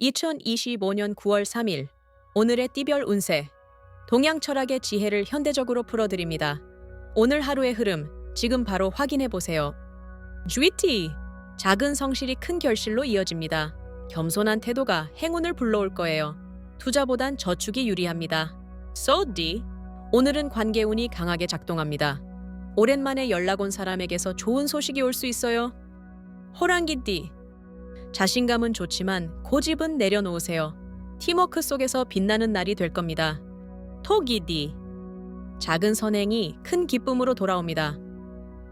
2025년 9월 3일 오늘의 띠별 운세 동양 철학의 지혜를 현대적으로 풀어드립니다. 오늘 하루의 흐름 지금 바로 확인해 보세요. GT 작은 성실이 큰 결실로 이어집니다. 겸손한 태도가 행운을 불러올 거예요. 투자보단 저축이 유리합니다. So D 오늘은 관계운이 강하게 작동합니다. 오랜만에 연락 온 사람에게서 좋은 소식이 올 수 있어요. 호랑기 띠 자신감은 좋지만 고집은 내려놓으세요. 팀워크 속에서 빛나는 날이 될 겁니다. 토기디 작은 선행이 큰 기쁨으로 돌아옵니다.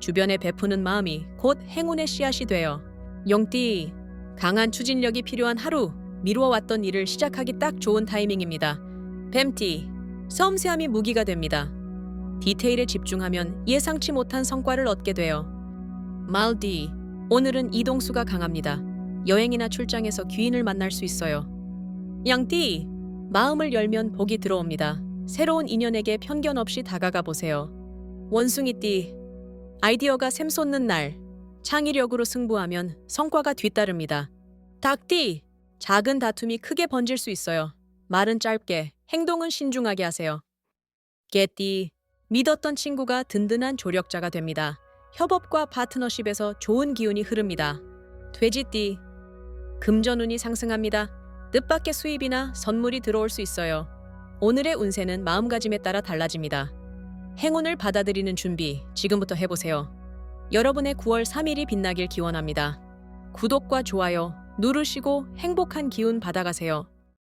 주변에 베푸는 마음이 곧 행운의 씨앗이 돼요. 용띠 강한 추진력이 필요한 하루 미루어왔던 일을 시작하기 딱 좋은 타이밍입니다. 뱀띠 섬세함이 무기가 됩니다. 디테일에 집중하면 예상치 못한 성과를 얻게 돼요. 말디 오늘은 이동수가 강합니다. 여행이나 출장에서 귀인을 만날 수 있어요. 양띠, 마음을 열면 복이 들어옵니다. 새로운 인연에게 편견 없이 다가가 보세요. 원숭이띠, 아이디어가 샘솟는 날, 창의력으로 승부하면 성과가 뒤따릅니다. 닭띠, 작은 다툼이 크게 번질 수 있어요. 말은 짧게, 행동은 신중하게 하세요. 개띠, 믿었던 친구가 든든한 조력자가 됩니다. 협업과 파트너십에서 좋은 기운이 흐릅니다. 돼지띠, 금전운이 상승합니다. 뜻밖의 수입이나 선물이 들어올 수 있어요. 오늘의 운세는 마음가짐에 따라 달라집니다. 행운을 받아들이는 준비 지금부터 해보세요. 여러분의 9월 3일이 빛나길 기원합니다. 구독과 좋아요 누르시고 행복한 기운 받아가세요.